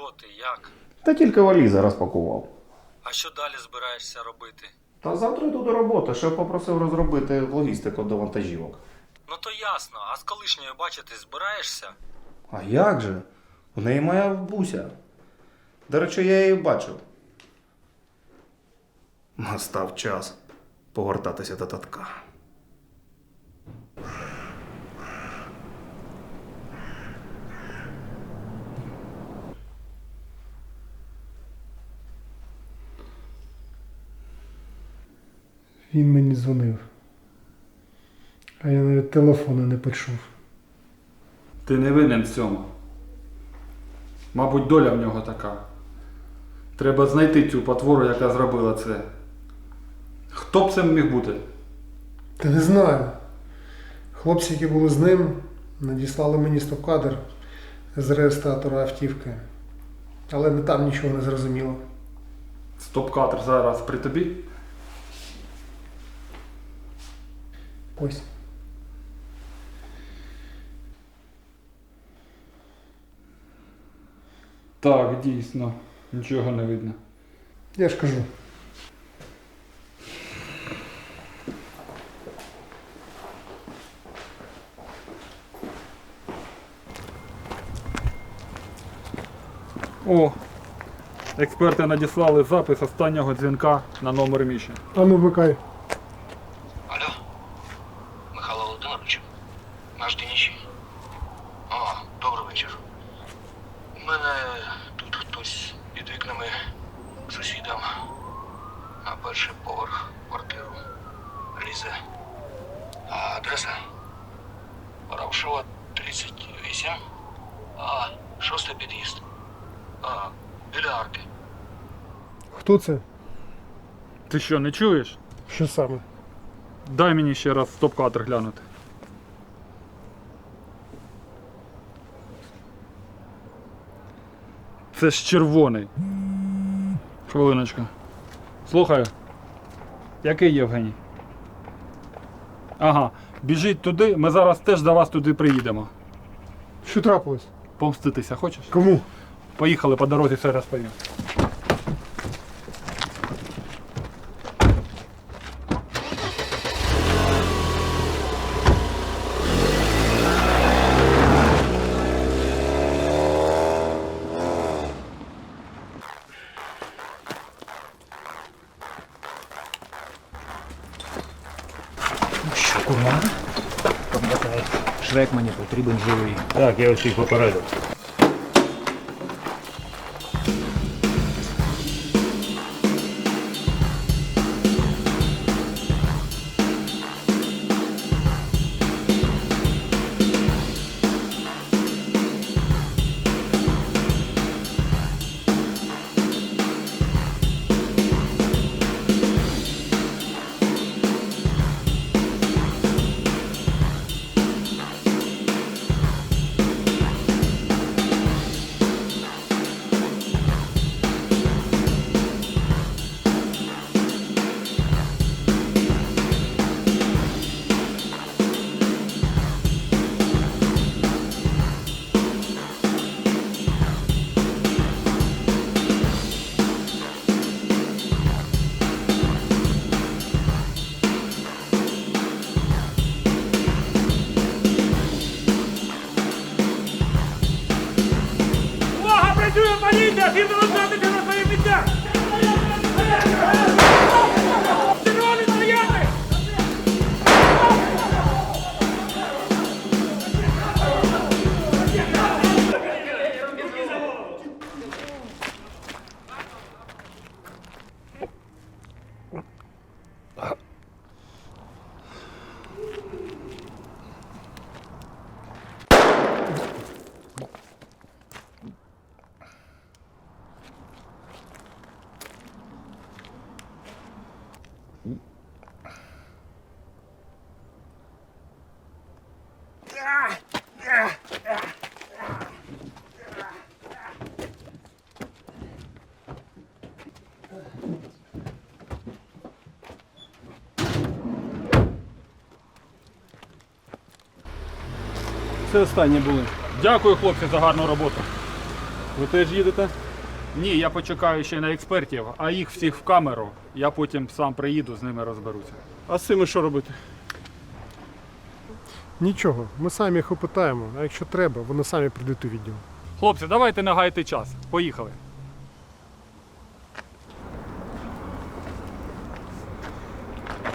Що ти, як? Та тільки валізи розпакував. А що далі збираєшся робити? Та завтра йду до роботи, шеф попросив розробити логістику до вантажівок. Ну то ясно, а з колишньою бачитись збираєшся? А як же? У неї моя буся. До речі, я її бачив. Настав час повертатися до татка. Він мені дзвонив. А я навіть телефону не почув. Ти не винен в цьому. Мабуть, доля в нього така. Треба знайти цю потвору, яка зробила це. Хто б це міг бути? Та не знаю. Хлопці, які були з ним, надіслали мені стоп-кадр з реєстратора автівки. Але не там нічого не зрозуміло. Стоп-кадр зараз при тобі? Ось. Так, дійсно. Нічого не видно. Я ж кажу. О! Експерти надіслали запис останнього дзвінка на номер Міші. А ну викай. Лізе. А адреса? Равшова 38, а шостий під'їзд. А, біля арки. Хто це? Ти що, не чуєш? Що саме? Дай мені ще раз стоп-кадр глянути. Це ж червоний. Хвилиночку. Слухаю. Який Євгеній? Ага, біжіть туди, ми зараз теж до вас туди приїдемо. Що трапилось? Помститися хочеш? Кому? Поїхали по дорозі все розповім. Мені потрібен живий. Так, я усіх попередив. Це останні були. Дякую, хлопці, за гарну роботу. Ви теж їдете? Ні, я почекаю ще на експертів, а їх всіх в камеру. Я потім сам приїду, з ними розберуся. А з цими що робити? Нічого, ми самі їх опитаємо, а якщо треба, вони самі прийдуть у відділ. Хлопці, давайте не гайте час. Поїхали.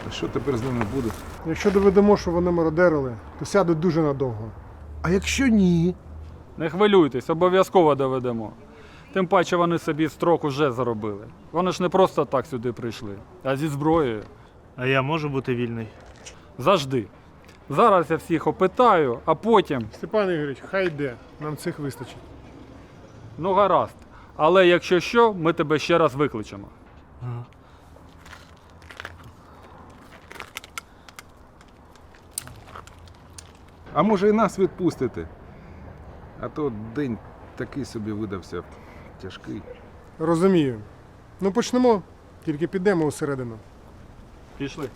А що тепер з ними буде? Якщо доведемо, що вони мародерили, то сядуть дуже надовго. А якщо ні? Не хвилюйтесь, обов'язково доведемо. Тим паче вони собі строк уже заробили. Вони ж не просто так сюди прийшли, а зі зброєю. А я можу бути вільний? Завжди. Зараз я всіх опитаю, а потім, Степан Ігорович, хай йде, нам цих вистачить. ну гаразд. Але якщо що, ми тебе ще раз викличемо. А може і нас відпустити? А то день такий собі видався тяжкий. Розумію. Ну почнемо, тільки підемо усередину. Пішли.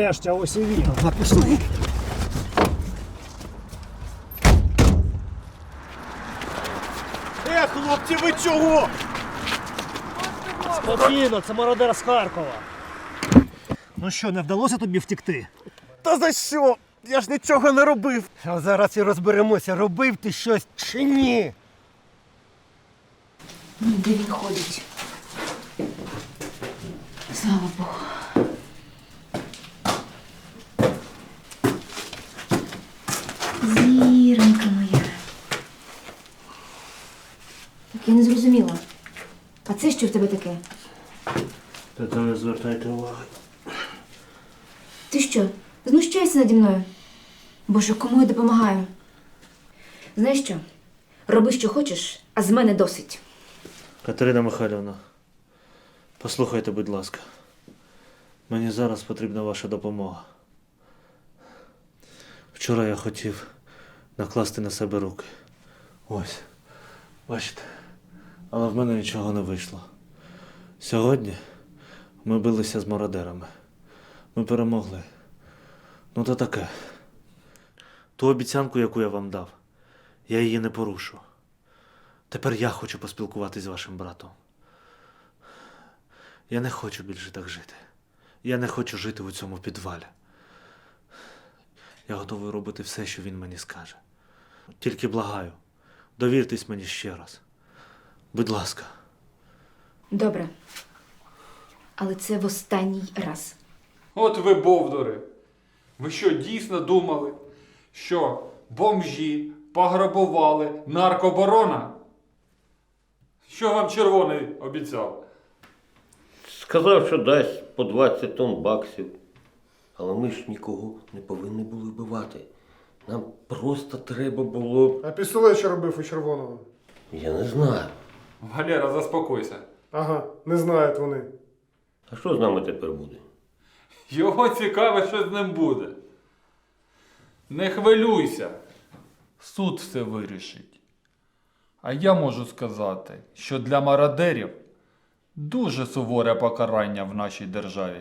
Нарешті ось і він. Напішли. Е, хлопці, ви чого? Спокійно, це мародер з Харкова. Ну що, не вдалося тобі втекти? Та за що? Я ж нічого не робив. А зараз і розберемося, робив ти щось чи ні. Ну, де він ходить? Слава Богу. Зіронька моя. Так я не зрозуміла. А це що в тебе таке? Та то не звертайте уваги. Ти що, знущаєшся наді мною? Боже, кому я допомагаю? Знаєш що? Роби, що хочеш, а з мене досить. Катерина Михайлівна, послухайте, будь ласка. Мені зараз потрібна ваша допомога. Вчора я хотів накласти на себе руки. Ось, бачите, але в мене нічого не вийшло. Сьогодні ми билися з мародерами. Ми перемогли. Ну то таке. Ту обіцянку, яку я вам дав, я її не порушу. Тепер я хочу поспілкуватись з вашим братом. Я не хочу більше так жити. Я не хочу жити у цьому підвалі. Я готовий робити все, що він мені скаже. Тільки благаю, довіртесь мені ще раз. Будь ласка. Добре. Але це в останній раз. От ви бовдури. Ви що, дійсно думали, що бомжі пограбували наркоборона? Що вам червоний обіцяв? Сказав, що дасть по 20 тонн баксів. Але ми ж нікого не повинні були вбивати. Нам просто треба було. А пістолет що робив у червоного? Я не знаю. Валера, заспокойся. Ага, не знають вони. А що з нами тепер буде? Його цікаве, що з ним буде. Не хвилюйся. Суд все вирішить. А я можу сказати, що для мародерів дуже суворе покарання в нашій державі.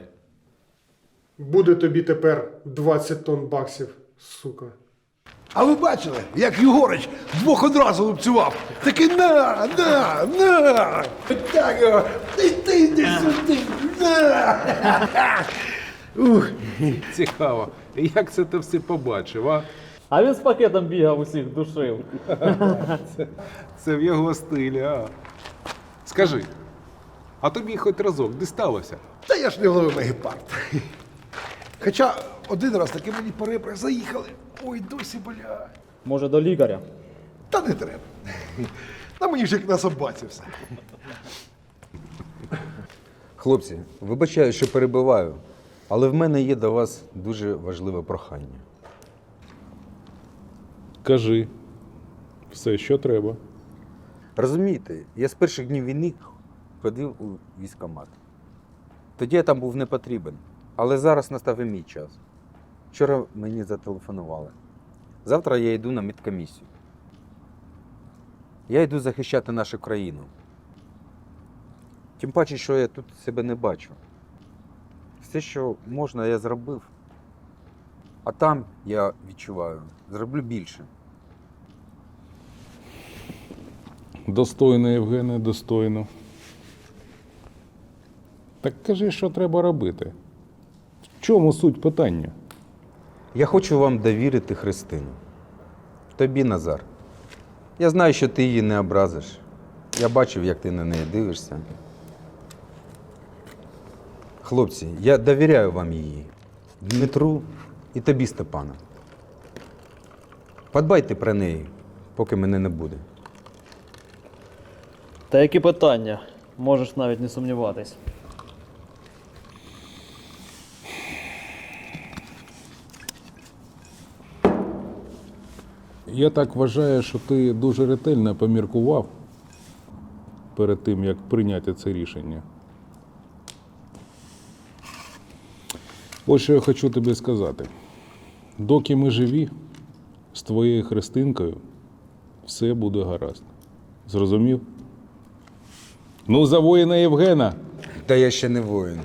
Буде тобі тепер 20 тонн баксів, сука. А ви бачили, як Єгорич двох одразу лупцював? Такий на, на, на! Так його, іди, іди сюди, на! Ух, цікаво. Як це ти все побачив, а? А він з пакетом бігав усіх душив. Це в його стилі, а? Скажи, а тобі хоч разок дісталося? Та я ж не ловив гепард. Хоча один раз таки мені по заїхали. Ой, досі бля. Може до лікаря. Та не треба. Та мені ж як на собаці все. Хлопці, вибачаю, що перебиваю, але в мене є до вас дуже важливе прохання. Кажи. Все, що треба. Розумієте, я з перших днів війни ходив у військкомат. Тоді я там був не потрібен, але зараз настав і мій час. Вчора мені зателефонували. Завтра я йду на медкомісію. Я йду захищати нашу країну. Тим паче, що я тут себе не бачу. Все, що можна, я зробив. А там, я відчуваю, зроблю більше. Достойно, Євгене, достойно. Так кажи, що треба робити. В чому суть питання? Я хочу вам довірити Христину. Тобі, Назар. Я знаю, що ти її не образиш. Я бачив, як ти на неї дивишся. Хлопці, я довіряю вам її. Дмитру і тобі, Степана. Подбайте про неї, поки мене не буде. Та які питання? Можеш навіть не сумніватись. Я так вважаю, що ти дуже ретельно поміркував перед тим, як прийняти це рішення. Ось що я хочу тобі сказати. Доки ми живі, з твоєю Христинкою все буде гаразд. Зрозумів? Ну, за воїна Євгена! Та я ще не воїн.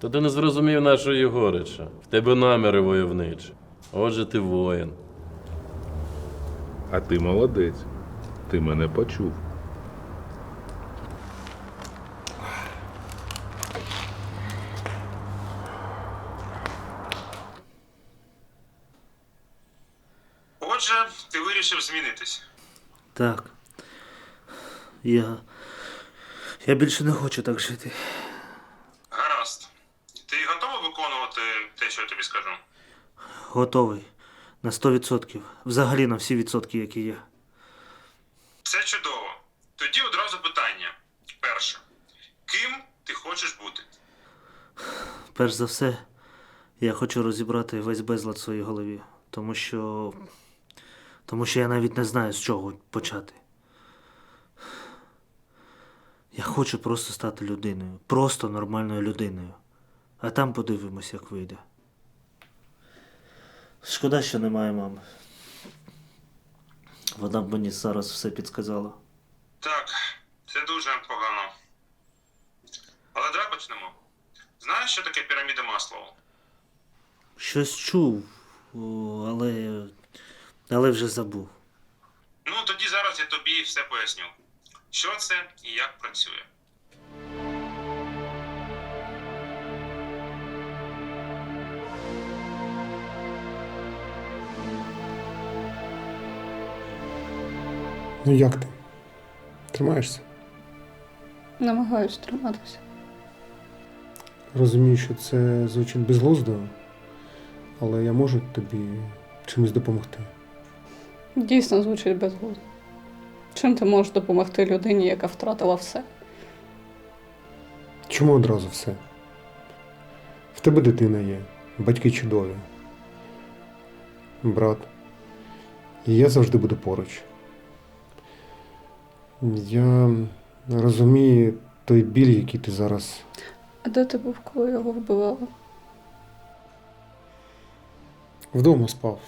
То ти не зрозумів нашого Єгорича. В тебе наміри войовничі. Отже, ти воїн. А ти молодець. Ти мене почув. Отже, ти вирішив змінитись. Так. Я. Я більше не хочу так жити. Гаразд. Ти готовий виконувати те, що я тобі скажу? Готовий. На 100%. Взагалі на всі відсотки, які є. Це чудово. Тоді одразу питання. Перше. Ким ти хочеш бути? Перш за все, я хочу розібрати весь безлад в своїй голові. Тому що. Тому що я навіть не знаю, з чого почати. Я хочу просто стати людиною. Просто нормальною людиною. А там подивимось, як вийде. Шкода, що немає мами. Вона б мені зараз все підсказала. Так, це дуже погано. Але давай почнемо. Знаєш, що таке піраміда Маслоу? Щось чув, о, але. але вже забув. Ну, тоді зараз я тобі все поясню. Що це і як працює. Ну як ти? Тримаєшся? Намагаюсь триматися. Розумію, що це звучить безглуздо, але я можу тобі чимось допомогти. Дійсно звучить безглуздо. Чим ти можеш допомогти людині, яка втратила все? Чому одразу все? В тебе дитина є, батьки чудові, брат. І я завжди буду поруч. Я розумію той біль, який ти зараз. А де ти був, коли його вбивали? Вдома спав.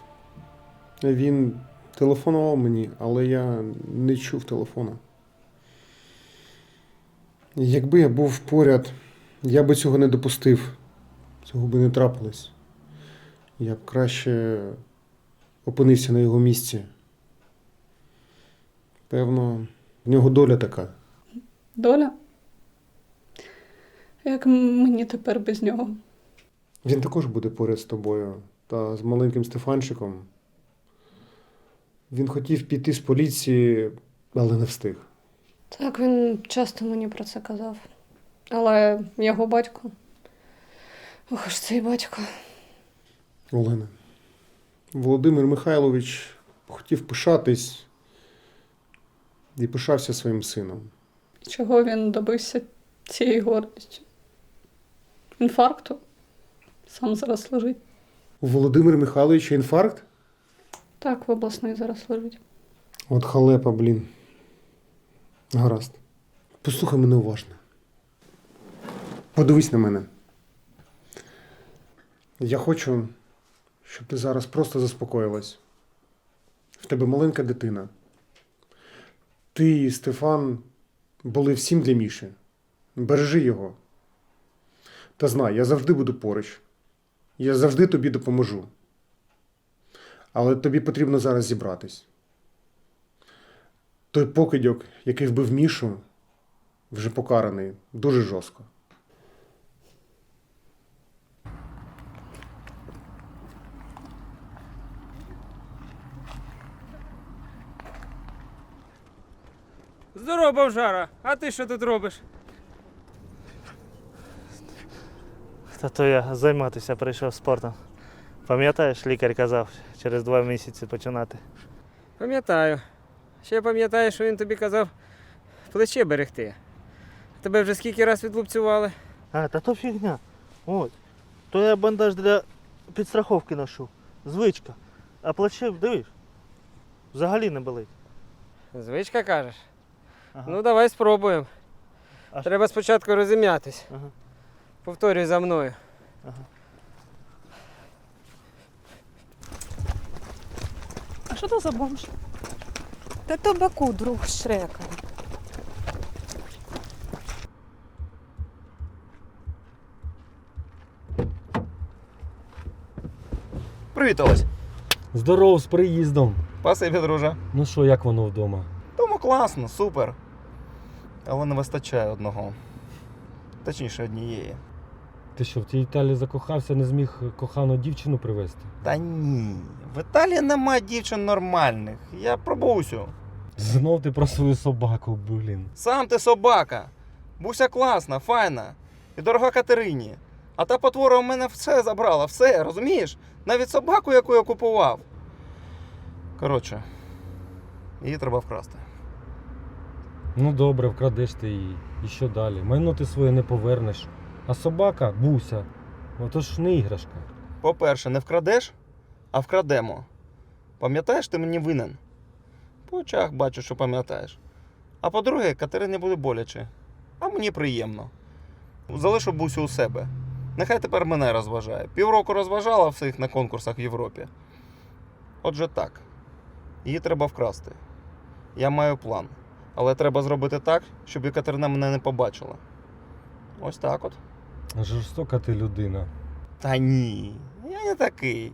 Він телефонував мені, але я не чув телефона. Якби я був поряд, я би цього не допустив. Цього би не трапилось. Я б краще опинився на його місці. Певно, в нього доля така. Доля? Як мені тепер без нього? Він також буде поряд з тобою та з маленьким Стефанчиком. Він хотів піти з поліції, але не встиг. Так, він часто мені про це казав. Але його батько. Ох ж цей батько. Олена. Володимир Михайлович хотів пишатись і пишався своїм сином. Чого він добився цієї гордістю? Інфаркту? Сам зараз лежить. У Володимира Михайловича інфаркт? Так, в обласний зараз лежить. От халепа, блін. Гаразд. Послухай мене уважно. Подивись на мене. Я хочу, щоб ти зараз просто заспокоїлась. В тебе маленька дитина. Ти і Стефан були всім для Міші. Бережи його. Та знай, я завжди буду поруч. Я завжди тобі допоможу. Але тобі потрібно зараз зібратись. Той покидьок, який вбив Мішу, вже покараний дуже жорстко. Здорово, бомжара! А ти що тут робиш? Та то я займатися прийшов спортом. Пам'ятаєш, лікар казав через два місяці починати. Пам'ятаю. Ще пам'ятаю, що він тобі казав плече берегти. Тебе вже скільки раз відлупцювали? А, та то фігня. От. То я бандаж для підстраховки ношу. Звичка. А плече, дивиш, взагалі не болить. Звичка кажеш? Ну, давай спробуємо. Треба спочатку розім'ятись. Ага. Повторюй за мною. А що то за бомж? Та то Баку, друг Шрека. Привіт, Олесь. Здоров з приїздом. Спасибі, друже. Ну що, як воно вдома? Тому класно, супер. Але не вистачає одного. Точніше, однієї. Ти що, в тій Італії закохався, не зміг кохану дівчину привезти? Та ні. В Італії нема дівчин нормальних. Я про Бусю. Знов ти про свою собаку, блін. Сам ти собака. Буся класна, файна. І дорога Катерині. А та потвора у мене все забрала, все, розумієш? Навіть собаку, яку я купував. Коротше, її треба вкрасти. Ну добре, вкрадеш ти її. І що далі? Майно ти своє не повернеш. А собака буся. Ото ж не іграшка. По-перше, не вкрадеш, а вкрадемо. Пам'ятаєш, ти мені винен? По очах бачу, що пам'ятаєш. А по-друге, Катерині буде боляче, а мені приємно. Залишу бусю у себе. Нехай тепер мене розважає. Півроку розважала всіх на конкурсах в Європі. Отже так. Її треба вкрасти. Я маю план. Але треба зробити так, щоб Катерина мене не побачила. Ось так от. Жорстока ти людина. Та ні, я не такий.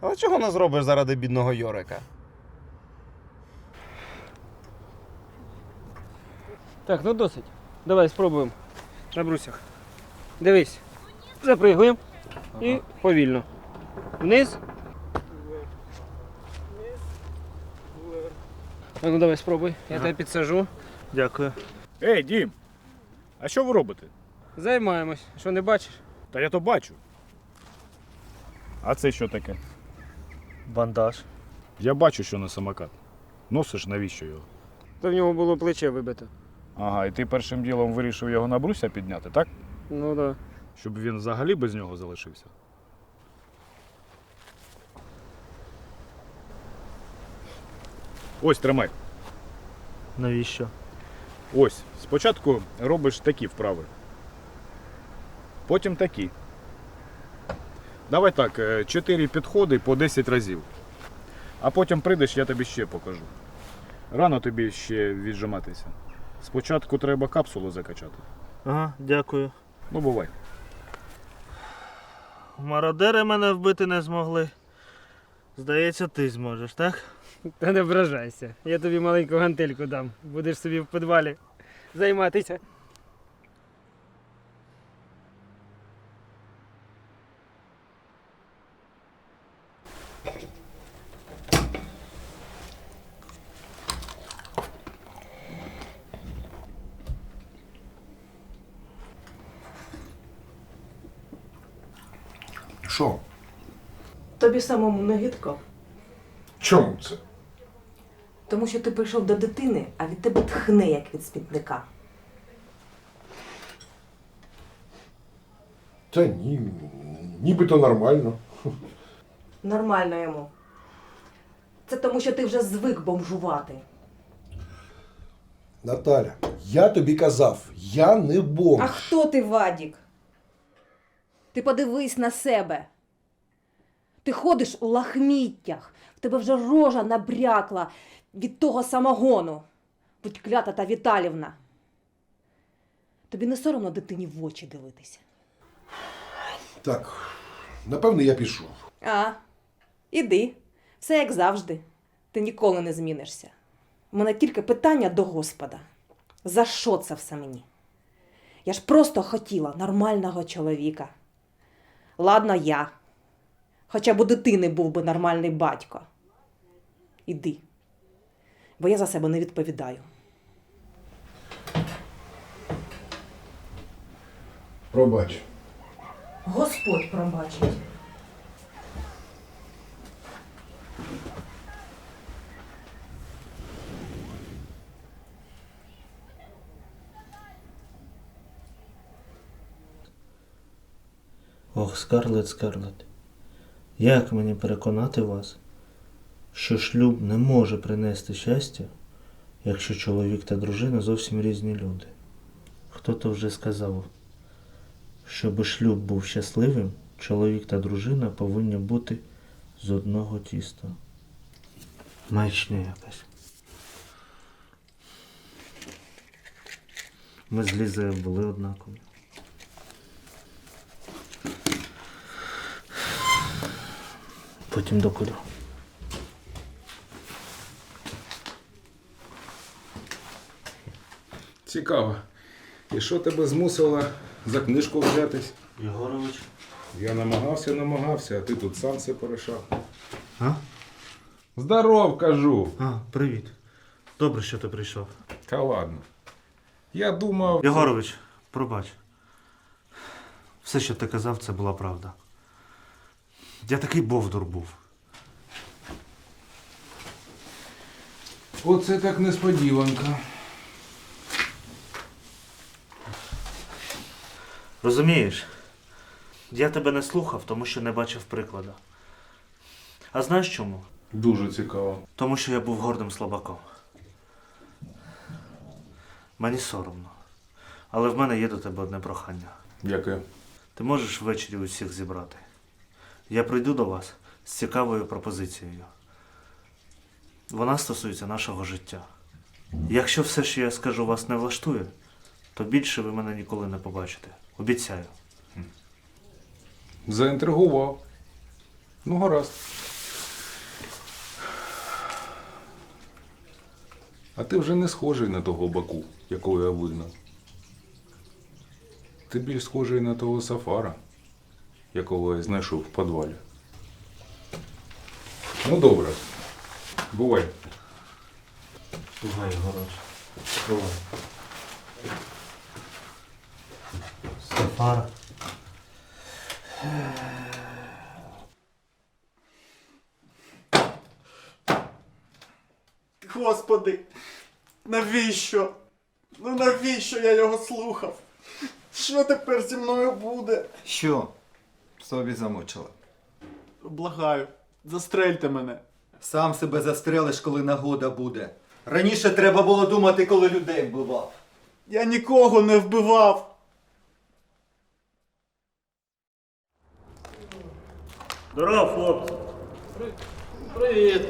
Але чого не зробиш заради бідного Йорика? Так, ну досить. Давай спробуємо. На брусях. Дивись. Запригуємо. І повільно. Вниз. А ну давай спробуй. Я Ага. тебе підсажу. Дякую. Ей, Дім! А що ви робите? Займаємось. Що не бачиш? Та я то бачу. А це що таке? Бандаж. Я бачу, що на самокат. Носиш навіщо його? То в нього було плече вибито. Ага, і ти першим ділом вирішив його на бруся підняти, так? Ну да. Щоб він взагалі без нього залишився. Ось тримай. Навіщо? Ось. Спочатку робиш такі вправи. Потім такі. Давай так, 4 підходи по 10 разів. А потім прийдеш, я тобі ще покажу. Рано тобі ще віджиматися. Спочатку треба капсулу закачати. Ага, дякую. Ну, бувай. Мародери мене вбити не змогли. Здається, ти зможеш, так? Та не ображайся. Я тобі маленьку гантельку дам. Будеш собі в підвалі займатися. Що? Тобі самому не гидко, Чому це? Тому що ти прийшов до дитини, а від тебе тхне, як від смітника. Та ні, нібито нормально. Нормально йому. Це тому, що ти вже звик бомжувати. Наталя, я тобі казав, я не бомж. А хто ти, Вадік? Ти подивись на себе. Ти ходиш у лахміттях, в тебе вже рожа набрякла від того самогону. Будь клята та Віталівна. Тобі не соромно дитині в очі дивитися. Так, напевне, я пішов. А, іди. Все як завжди. Ти ніколи не змінишся. У мене тільки питання до Господа. За що це все мені? Я ж просто хотіла нормального чоловіка. Ладно, я. Хоча б у дитини був би нормальний батько. Іди. Бо я за себе не відповідаю. Пробач. Господь пробачить. Ох, Скарлет, Скарлет, як мені переконати вас, що шлюб не може принести щастя, якщо чоловік та дружина зовсім різні люди. Хто-то вже сказав, щоб шлюб був щасливим, чоловік та дружина повинні бути з одного тіста. Маячня якась. Ми з Лізою були однакові. Потім докуди. Цікаво. І що тебе змусило за книжку взятись? Єгорович. Я намагався, намагався, а ти тут сам все порішав. А? Здоров, кажу. А, привіт. Добре, що ти прийшов. Та ладно. Я думав. Єгорович, пробач. Все, що ти казав, це була правда. Я такий бовдур був. Оце так несподіванка. Розумієш? Я тебе не слухав, тому що не бачив приклада. А знаєш чому? Дуже цікаво. Тому що я був гордим слабаком. Мені соромно. Але в мене є до тебе одне прохання. Дякую. Ти можеш ввечері усіх зібрати. Я прийду до вас з цікавою пропозицією. Вона стосується нашого життя. Якщо все, що я скажу, вас не влаштує, то більше ви мене ніколи не побачите. Обіцяю. Заінтригував. Ну, гаразд. А ти вже не схожий на того баку, якого я вигнав. Ти більш схожий на того сафара, якого я знайшов в підвалі. Ну добре. Бувай. Бувай, Єгорович. Бувай. Сафара. Господи, навіщо? Ну навіщо я його слухав? Що тепер зі мною буде? Що? Собі замучила. Благаю, застрельте мене. Сам себе застрелиш, коли нагода буде. Раніше треба було думати, коли людей вбивав. Я нікого не вбивав. Здорово, хлопці. Привіт.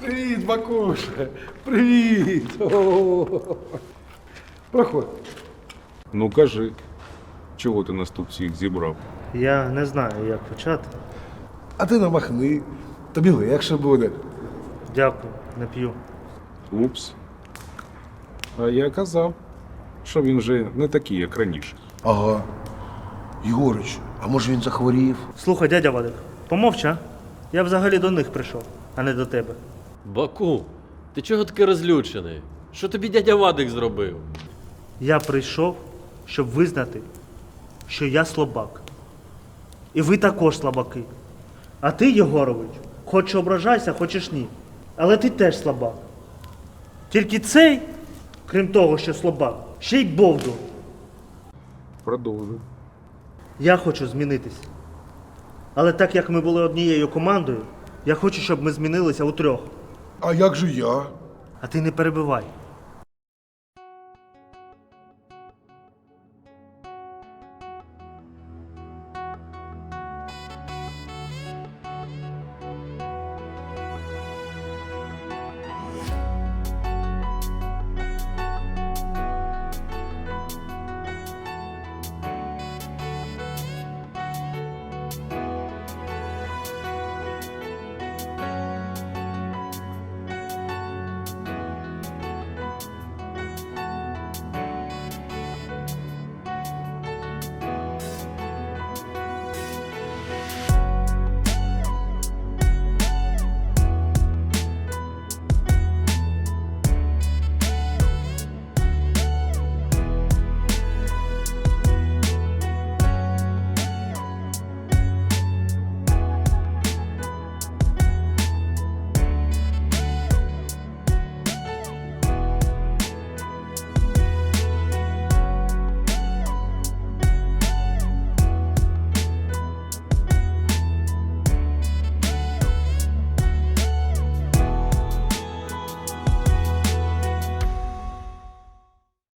Привіт, Бакуша. Привіт. Проходь. Ну кажи, чого ти нас тут всіх зібрав? Я не знаю, як почати. А ти намахни. Тобі легше буде. Дякую, не п'ю. Упс. А я казав, що він вже не такий, як раніше. Ага. Єгорич, а може він захворів? Слухай, дядя Вадик, помовч, а? Я взагалі до них прийшов, а не до тебе. Баку, ти чого такий розлючений? Що тобі дядя Вадик зробив? Я прийшов, щоб визнати, що я слабак. І ви також слабаки. А ти, Єгорович, хоч ображайся, хочеш ні. Але ти теж слабак. Тільки цей, крім того, що слабак, ще й бовду. Продовжуй. Я хочу змінитись. Але так як ми були однією командою, я хочу, щоб ми змінилися у трьох. А як же я? А ти не перебивай.